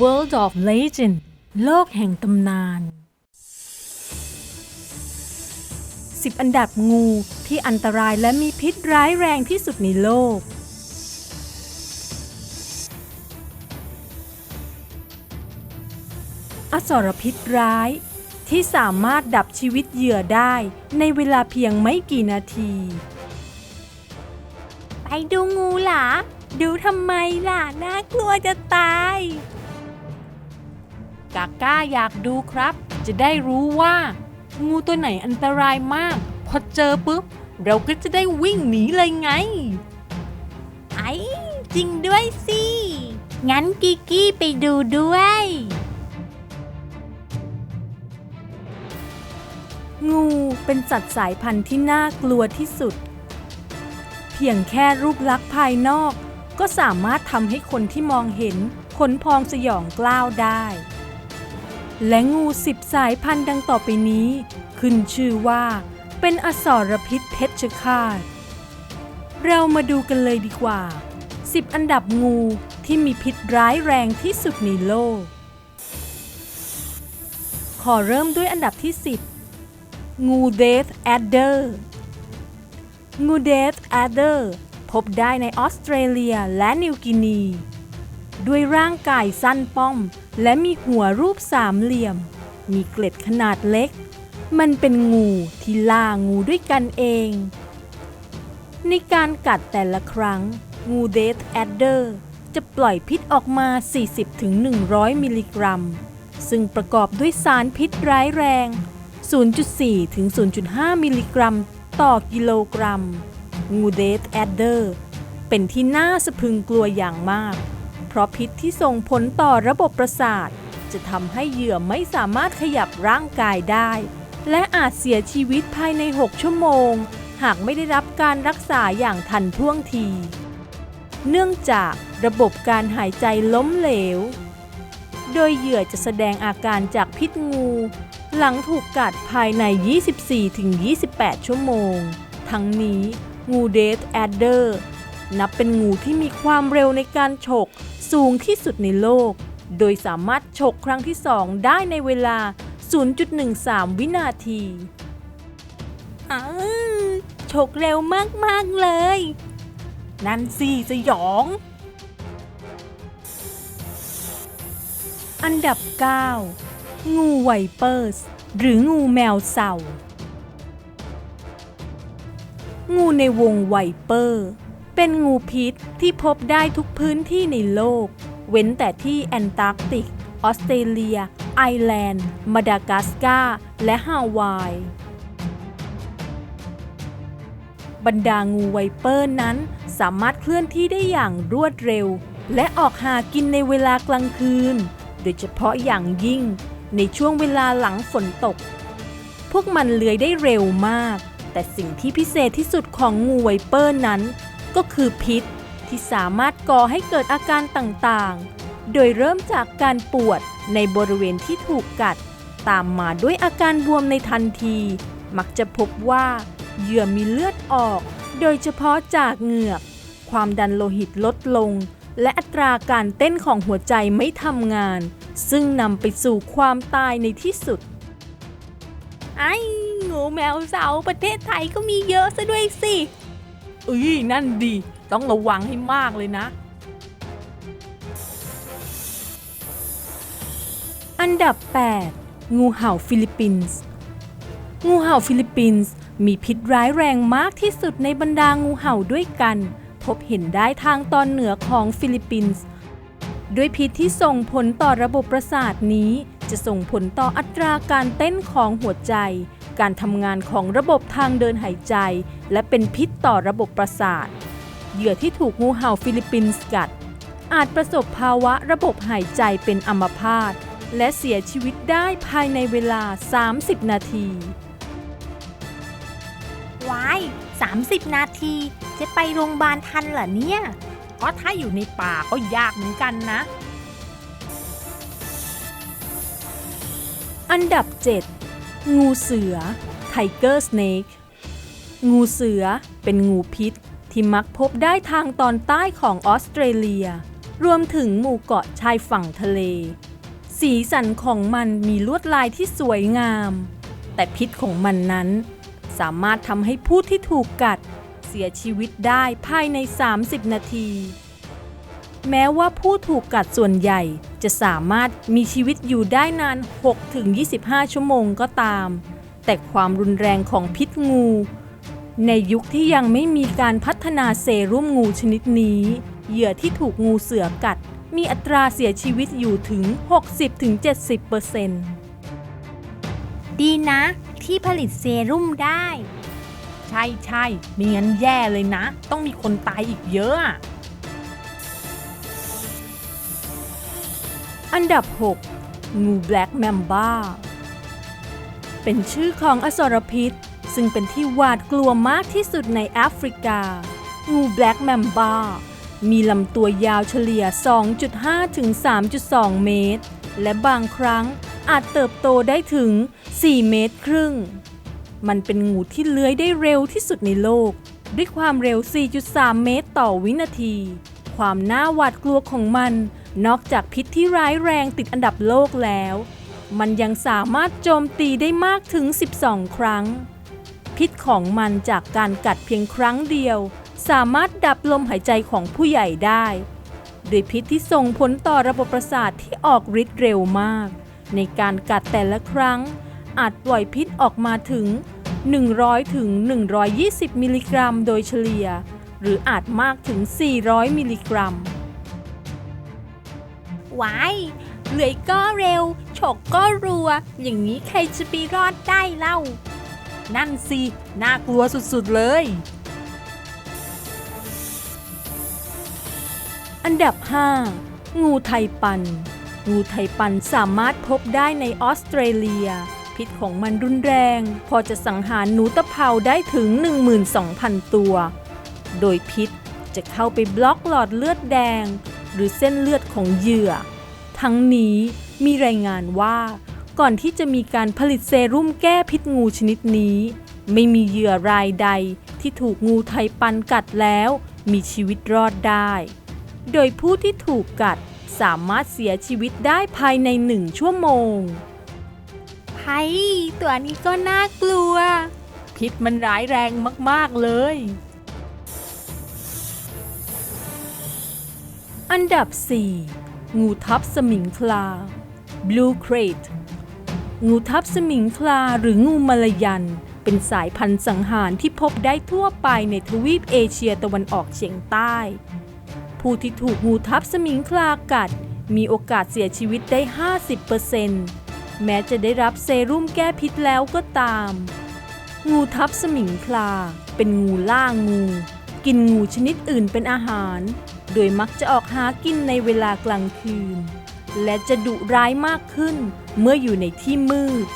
World of Legend โลกแห่งตำนาน 10 อันดับงูที่อันตรายและมีพิษร้ายแรงที่สุดในโลก อสรพิษร้าย ที่สามารถดับชีวิตเหยื่อได้ในเวลาเพียงไม่กี่นาที ไปดูงูหล่ะดูทำไมล่ะ น่ากลัวจะตาย กาก้าอยากดูครับ จะได้รู้ว่า งูตัวไหนอันตรายมาก พอเจอปุ๊บ เราก็จะได้วิ่งหนีเลยไง ไอ้จริงด้วยสิ งั้นกิกกี้ไปดูด้วย งูเป็นสัตว์สายพันธุ์ที่น่ากลัวที่สุด เพียงแค่รูปลักษณ์ภายนอก ก็สามารถทำให้คนที่มองเห็นขนพองสยองกล้าวได้ และงูสิบสายพันธุ์ดังต่อไปนี้ ขึ้นชื่อว่า เป็นอสรพิษเพชฌฆาต เรามาดูกันเลยดีกว่า 10 อันดับงูที่มีพิษร้ายแรงที่สุดในโลก ขอเริ่มด้วยอันดับที่ 10 งูเดธแอดเดอร์งูเดธแอดเดอร์พบได้ในออสเตรเลียและนิวกินี ด้วยร่างกายสั้นป้อม และมีหัวรูปสามเหลี่ยม มีเกล็ดขนาดเล็ก มันเป็นงูที่ล่างูด้วยกันเอง ในการกัดแต่ละครั้ง งูเดธแอดเดอร์จะปล่อยพิษออกมา 40-100 มิลลิกรัม ซึ่งประกอบด้วยสารพิษร้ายแรง 0.4 ถึง 0.5 มิลลิกรัม ต่อกิโลกรัม งูเดธแอดเดอร์ เป็นที่น่าสะพรึงกลัวอย่างมาก เพราะพิษที่ส่งผลต่อระบบประสาท จะทำให้เหยื่อไม่สามารถขยับร่างกายได้ และอาจเสียชีวิตภายใน 6 ชั่วโมง หากไม่ได้รับการรักษาอย่างทันท่วงที เนื่องจากระบบการหายใจล้มเหลว โดยเหยื่อจะแสดงอาการจากพิษงู หลังถูกกัดภายใน 24-28 ชั่วโมง ทั้งนี้งูเดธแอดเดอร์นับเป็นงูที่มีความเร็วในการฉก สูงที่สุดในโลก โดยสามารถฉกครั้งที่ 2 ได้ในเวลา 0.13 วินาทีอ้าฉกเร็วมาก ๆ เลย นั่นสิสยอง อันดับ 9 งูไวเปอร์ส หรืองูแมวเสางูในวงไวเปอร์ เป็นงูพิษที่พบได้ทุกพื้นที่ในโลก เว้นแต่ที่แอนตาร์กติก ออสเตรเลีย ไอแลนด์ มาดากัสการ์ และฮาวาย บรรดางูไวเปอร์นั้นสามารถเคลื่อนที่ได้อย่างรวดเร็ว และออกหากินในเวลากลางคืน โดยเฉพาะอย่างยิ่งในช่วงเวลาหลังฝนตก พวกมันเลื้อยได้เร็วมาก แต่สิ่งที่พิเศษที่สุดของงูไวเปอร์นั้น ก็คือพิษที่สามารถก่อให้เกิดอาการต่างๆ โดยเริ่มจากการปวดในบริเวณที่ถูกกัด ตามมาด้วยอาการบวมในทันที มักจะพบว่าเหยื่อมีเลือดออก โดยเฉพาะจากเหงือก ความดันโลหิตลดลง และอัตราการเต้นของหัวใจไม่ทำงาน ซึ่งนำไปสู่ความตายในที่สุด ไอ้งูแมวเสาประเทศไทยก็มีเยอะซะด้วยสิ เอ้ยนั่นดี ต้องระวังให้มากเลยนะ อันดับ 8 งูเห่าฟิลิปปินส์ งูเห่าฟิลิปปินส์มีพิษร้ายแรงมากที่สุดในบรรดางูเห่าด้วยกัน พบเห็นได้ทางตอนเหนือของฟิลิปปินส์ด้วยพิษที่ส่งผลต่อระบบประสาทนี้ จะส่งผลต่ออัตราการเต้นของหัวใจ การทำงานของระบบทางเดินหายใจ และเป็นพิษต่อระบบประสาท เหยื่อที่ถูกงูเห่าฟิลิปปินส์กัด อาจประสบภาวะระบบหายใจเป็นอัมพาตและเสียชีวิตได้ภายในเวลา 30 นาทีวาย30 นาที จะไปโรงพยาบาลทันเหรอเนี่ย เพราะถ้าอยู่ในป่าก็ยากเหมือนกันนะ อันดับ 7 งูเสือไทเกอร์สเนกงูเสือเป็นงูพิษที่มักพบได้ทางตอนใต้ของออสเตรเลีย รวมถึงหมู่เกาะชายฝั่งทะเล สีสันของมันมีลวดลายที่สวยงาม แต่พิษของมันนั้น สามารถทำให้ผู้ที่ถูกกัด เสียชีวิตได้ภายใน 30 นาที แม้ว่าผู้ถูกกัดส่วนใหญ่ จะสามารถมีชีวิตอยู่ได้นาน 6-25 ชั่วโมงก็ตาม แต่ความรุนแรงของพิษงู ในยุคที่ยังไม่มีการพัฒนาเซรุ่มงูชนิดนี้ เหยื่อที่ถูกงูเสือกัด มีอัตราเสียชีวิตอยู่ถึง 60-70%เปอร์เซ็นต์ดีนะ ที่ผลิตเซรุ่มได้ ใช่ใช่ไม่งั้นแย่เลยนะ ต้องมีคนตายอีกเยอะ อันดับ 6 งูแบล็กแมมบ้า เป็นชื่อของอสรพิษ ซึ่งเป็นที่หวาดกลัวมากที่สุดในแอฟริกา งูแบล็กแมมบ้า มีลำตัวยาวเฉลี่ย 2.5 ถึง 3.2 เมตร และบางครั้งอาจเติบโตได้ถึง 4 เมตรครึ่ง มันเป็นงูที่เลื้อยได้เร็วที่สุดในโลก ด้วยความเร็ว 4.3 เมตรต่อวินาที ความน่าหวาดกลัวของมัน นอกจากพิษที่ร้ายแรงติดอันดับโลกแล้ว มันยังสามารถโจมตีได้มากถึง 12 ครั้ง พิษของมันจากการกัดเพียงครั้งเดียว สามารถดับลมหายใจของผู้ใหญ่ได้โดยพิษที่ส่งผลต่อระบบประสาทที่ออกฤทธิ์เร็วมาก ในการกัดแต่ละครั้ง อาจปล่อยพิษออกมาถึง 100 ถึง 120 มิลลิกรัมโดยเฉลี่ย หรืออาจมากถึง 400 มิลลิกรัม ไว้เลื่อยก็เร็ว ฉกก็รัว อย่างนี้ใครจะไปรอดได้เล่า นั่นสิ น่ากลัวสุดๆเลย อันดับ 5 งูไทปัน งูไทปันสามารถพบได้ในออสเตรเลีย พิษของมันรุนแรง พอจะสังหารหนูตะเภาได้ถึง 12,000 ตัว โดยพิษจะเข้าไปบล็อกหลอดเลือดแดง หรือเส้นเลือดของเหยื่อ ทั้งนี้มีรายงานว่าก่อนที่จะมีการผลิตเซรุ่มแก้พิษงูชนิดนี้ ไม่มีเหยื่อรายใดที่ถูกงูไทปันกัดแล้วมีชีวิตรอดได้ โดยผู้ที่ถูกกัดสามารถเสียชีวิตได้ภายในหนึ่งชั่วโมงไพ่ตัวนี้ก็น่ากลัว พิษมันร้ายแรงมาก ๆ เลย อันดับ 4 งูทับสมิงคลา Blue Crate งูทับสมิงคลาหรืองูมลายัน เป็นสายพันธุ์สังหารที่พบได้ทั่วไปในทวีปเอเชียตะวันออกเฉียงใต้ ผู้ที่ถูกงูทับสมิงคลากัด มีโอกาสเสียชีวิตได้ 50%แม้จะได้รับเซรุ่มแก้พิษแล้วก็ตาม งูทับสมิงคลา เป็นงูล่างู กินงูชนิดอื่นเป็นอาหาร โดยมักจะออกหากินในเวลากลางคืน และจะดุร้ายมากขึ้นเมื่ออยู่ในที่มืด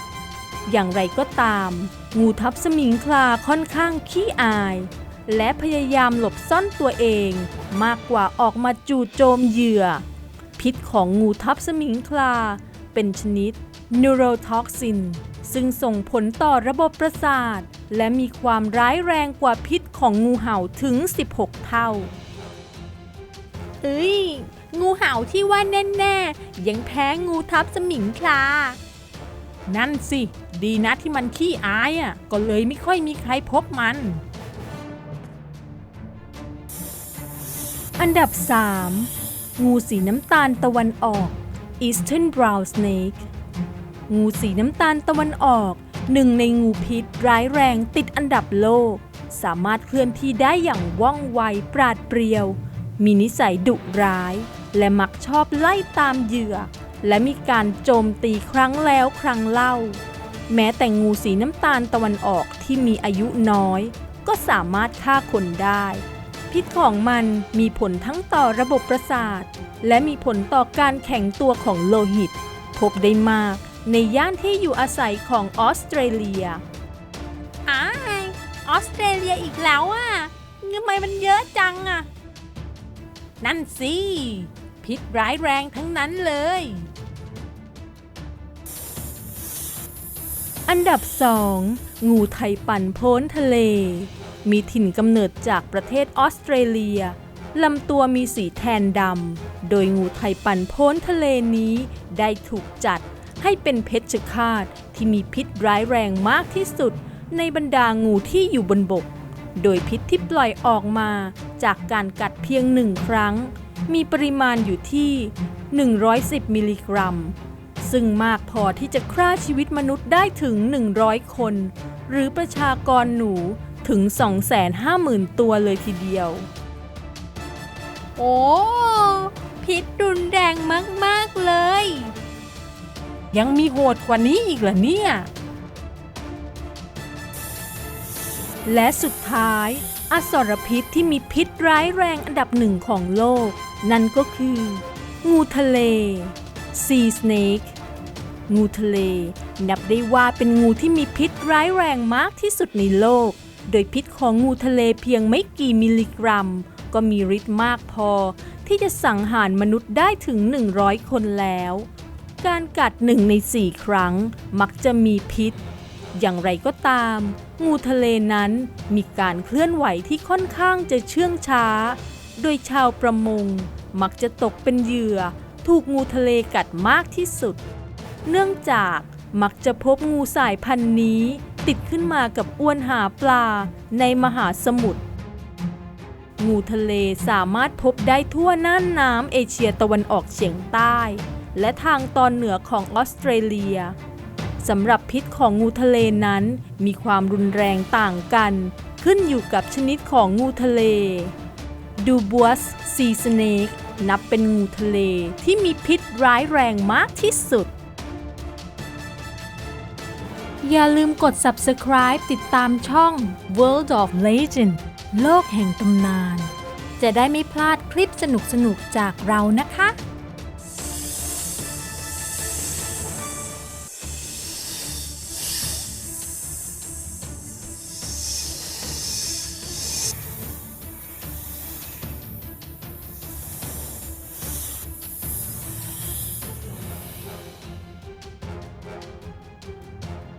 อย่างไรก็ตาม งูทับสมิงคลาค่อนข้างขี้อาย และพยายามหลบซ่อนตัวเองมากกว่าออกมาจู่โจมเหยื่อ พิษของงูทับสมิงคลาเป็นชนิด neurotoxin ซึ่งส่งผลต่อระบบประสาท และมีความร้ายแรงกว่าพิษของงูเห่าถึง 16 เท่า เอ้ย งูเห่าที่ว่าแน่ๆ ยังแพ้งูทับสมิงคลา นั่นสิ ดีนะที่มันขี้อายอะ ก็เลยไม่ค่อยมีใครพบมัน อันดับ 3 งูสีน้ำตาลตะวันออก Eastern Brown Snake งูสีน้ำตาลตะวันออก หนึ่งในงูพิษร้ายแรงติดอันดับโลก สามารถเคลื่อนที่ได้อย่างว่องไวปราดเปรียว มีนิสัยดุร้าย และมักชอบไล่ตามเหยื่อ และมีการโจมตีครั้งแล้วครั้งเล่า แม้แต่งูสีน้ำตาลตะวันออกที่มีอายุน้อย ก็สามารถฆ่าคนได้ พิษของมันมีผลทั้งต่อระบบประสาท และมีผลต่อการแข็งตัวของโลหิต พบได้มากในย่านที่อยู่อาศัยของออสเตรเลียอ้ายออสเตรเลียอีกแล้วอะทำไมมันเยอะจังอะ นั่นสิ พิษร้ายแรงทั้งนั้นเลย อันดับ 2 งูไทปันโพ้นทะเล มีถิ่นกำเนิดจากประเทศออสเตรเลียลำตัวมีสีแทนดำ โดยงูไทยปันโพ้นทะเลนี้ได้ถูกจัดให้เป็นเพชฌฆาตที่มีพิษร้ายแรงมากที่สุดในบรรดางูที่อยู่บนบก โดยพิษที่ปล่อยออกมา จากการกัดเพียงหนึ่งครั้ง มีปริมาณอยู่ที่ 110 มิลลิกรัม ซึ่งมากพอที่จะฆ่าชีวิตมนุษย์ได้ถึง 100 คน หรือประชากรหนูถึง 250,000 ตัวเลยทีเดียว โอ้ พิษรุนแรงมาก ๆ เลย ยังมีโหดกว่านี้อีกเหรอเนี่ย และสุดท้าย อสรพิษที่มีพิษร้ายแรงอันดับหนึ่งของโลก นั่นก็คือ งูทะเล Sea Snake งูทะเล นับได้ว่าเป็นงูที่มีพิษร้ายแรงมากที่สุดในโลก โดยพิษของงูทะเลเพียงไม่กี่มิลลิกรัม ก็มีฤทธิ์มากพอ ที่จะสังหารมนุษย์ได้ถึง 100 คนแล้ว การกัดหนึ่งในสี่ครั้ง มักจะมีพิษ อย่างไรก็ตาม งูทะเลนั้นมีการเคลื่อนไหวที่ค่อนข้างจะเชื่องช้า โดยชาวประมง มักจะตกเป็นเหยื่อ ถูกงูทะเลกัดมากที่สุด เนื่องจากมักจะพบงูสายพันธุ์นี้ ติดขึ้นมากับอวนหาปลาในมหาสมุทร งูทะเลสามารถพบได้ทั่วน่านน้ำเอเชียตะวันออกเฉียงใต้ และทางตอนเหนือของออสเตรเลีย สำหรับพิษของงูทะเลนั้น มีความรุนแรงต่างกัน ขึ้นอยู่กับชนิดของงูทะเลดูบัวสซีสเนกนับเป็นงูทะเลที่มีพิษร้ายแรงมากที่สุด อย่าลืมกด subscribe ติดตามช่อง World of Legend โลกแห่งตำนาน จะได้ไม่พลาดคลิปสนุกๆจากเรานะคะ